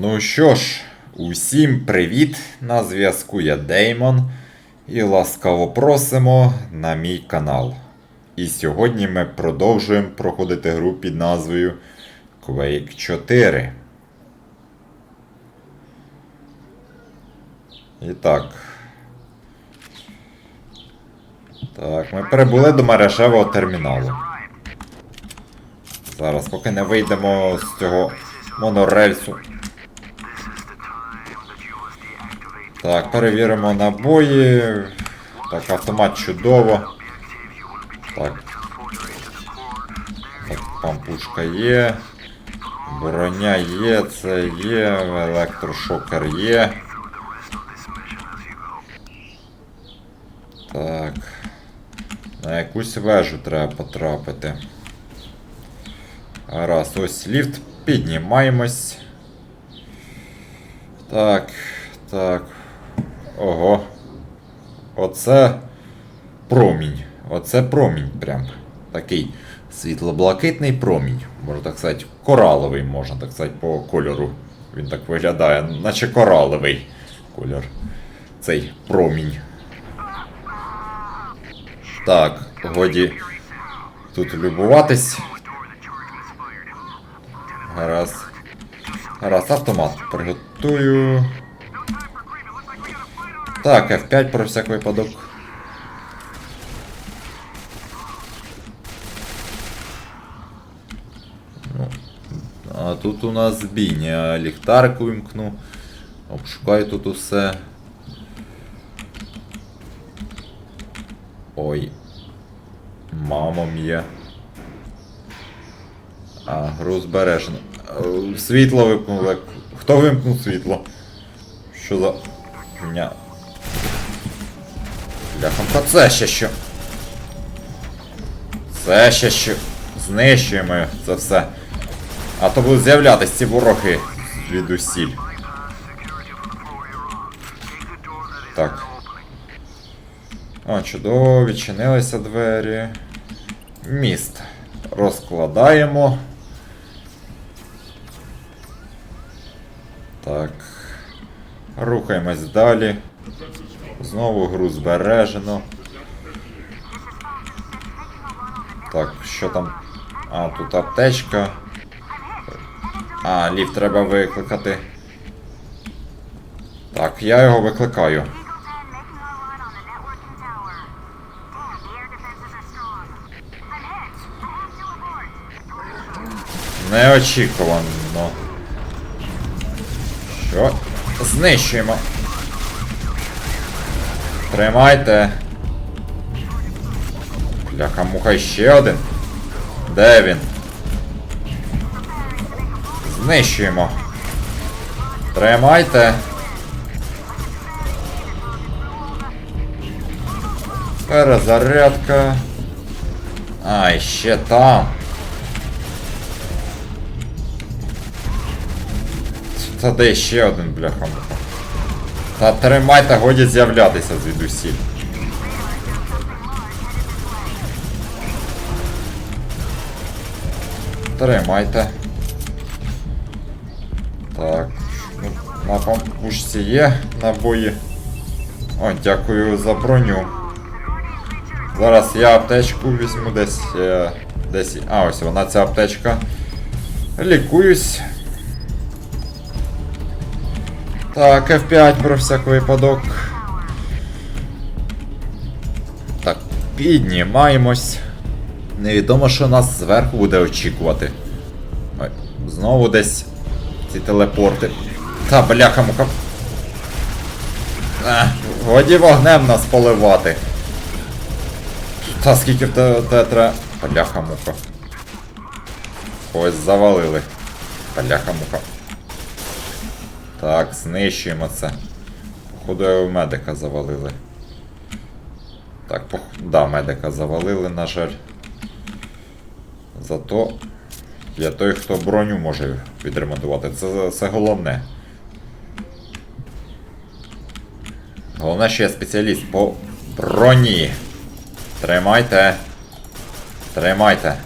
Ну що ж, усім привіт! На зв'язку я Деймон і ласкаво просимо на мій канал. І сьогодні ми продовжуємо проходити гру під назвою Quake 4. І так. Так, ми прибули до мережевого терміналу. Зараз, поки не вийдемо з цього монорельсу. Так, перевіримо набої. Так, автомат чудово. Так. Так, пампушка є. Броня є, це є, електрошокер є. Так. На якусь вежу треба потрапити. Раз, ось ліфт. Піднімаємось. Так, так. Ого. Оце промінь. Оце промінь прям. Такий світло-блакитний промінь. Можна так сказати, кораловий, можна так сказати, по кольору. Він так виглядає, наче кораловий кольор. Цей промінь. Так, годі тут любуватись. Гаразд. Гаразд, автомат приготую. Так, F5 про всяк випадок. Ну, а тут у нас бійня. Ліхтарик вимкну. Обшукаю тут усе. Ой. Мамо м'є. А, гру збережено. Світло вимкнули. Хто вимкнув світло? Що за хуйня? Бляхамка, це ще що? Це ще що? Знищуємо це все. А то будуть з'являтись ці вороги звідусіль. Так. О, чудово, відчинилися двері. Міст. Розкладаємо. Так. Рухаємось далі. Знову гру збережено. Так, що там? А, тут аптечка. А, ліфт треба викликати. Так, я його викликаю. Неочікувано. Що? Знищуємо. Тримайте. Бляха муха ще один. Де він? Знищуємо. Тримайте. Перезарядка. А, ще там. Та де ще один бляха муха. Та тримайте, годі з'являтися звідусіль. Тримайте. Так. Ну, на пампушці є набої. О, дякую за броню. Зараз я аптечку візьму десь. е, Десь. А, ось вона ця аптечка. Лікуюсь. Так, F5 про всяк випадок. Так, піднімаємось. Невідомо, що нас зверху буде очікувати. Ой, знову десь ці телепорти. Та, бляха муха. А, годі вогнем нас поливати. Та скільки в те те. Бляха муха. Ось завалили. Бляха муха. Так, знищуємо це. Походу медика завалили. Так, пох... да, медика завалили, на жаль. Зато є той, хто броню може відремонтувати. Це, це головне. Головне, що я спеціаліст по броні. Тримайте. Тримайте.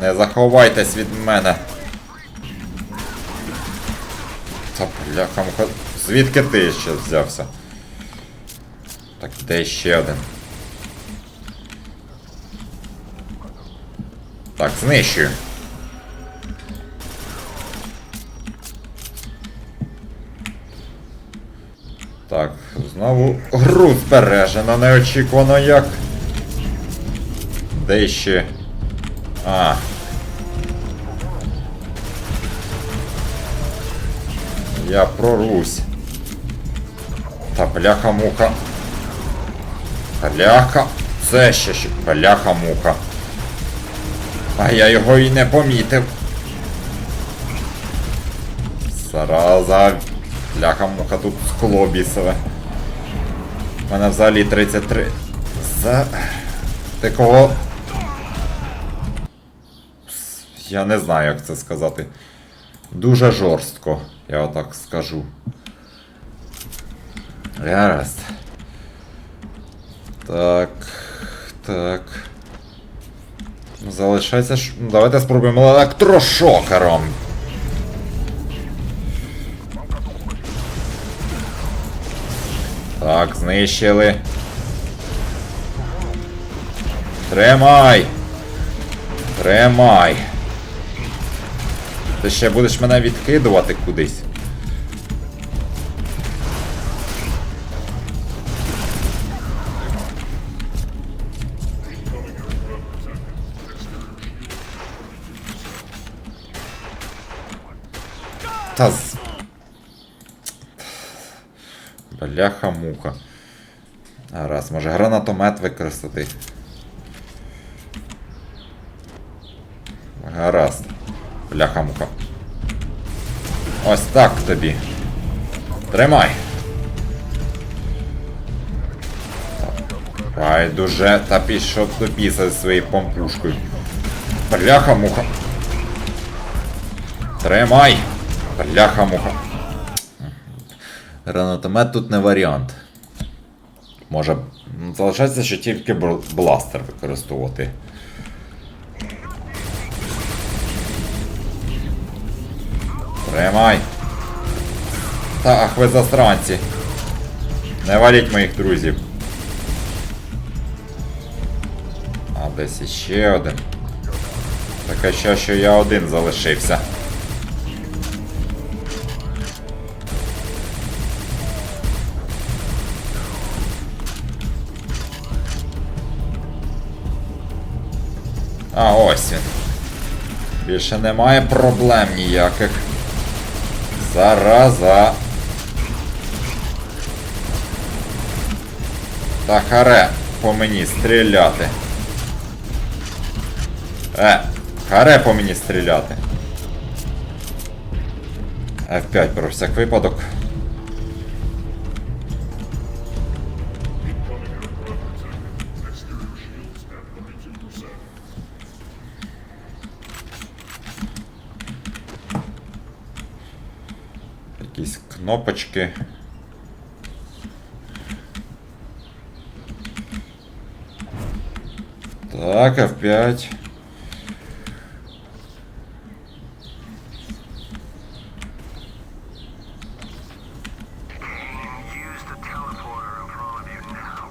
Не заховайтесь від мене. Та бляха муха. Звідки ти ще взявся? Так, де ще один? Так, знищую. Так, знову гру збережено, неочікувано як. Де ще? А. Я прорвусь. Та бляха-муха. Бляха. Це ще що. Бляха-муха. А я його і не помітив. Зараза. Бляха-муха тут скло бісове. У мене взагалі 33. За. Ти кого? Я не знаю, як це сказати. Дуже жорстко, я отак скажу. Гаразд. Так. Так. Залишається ж. Ну, давайте спробуємо електрошокером. Так, знищили. Тримай! Тримай! Ти ще будеш мене відкидувати кудись. Та з... Бляха-муха. Раз, може гранатомет використати. Гаразд. Бляха-муха. Ось так тобі. Тримай. Байдуже, та пішов до біса зі своєю помпушкою. Бляха-муха. Тримай. Бляха-муха. Гранатомет тут не варіант. Може, залишається ще тільки бл- бластер використовувати. Тримай. Та ви застранці. Не валіть моїх друзів. А десь іще один. Таке що, що я один залишився. А ось він. Більше немає проблем ніяких. Зараза. Та харе по мені стріляти. Е, харе по мені стріляти. F5 про всяк випадок. Кнопочки. Так, F5.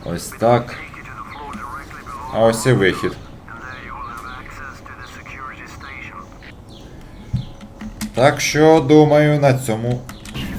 Ось так. А ось і вихід. Так що, думаю, на цьому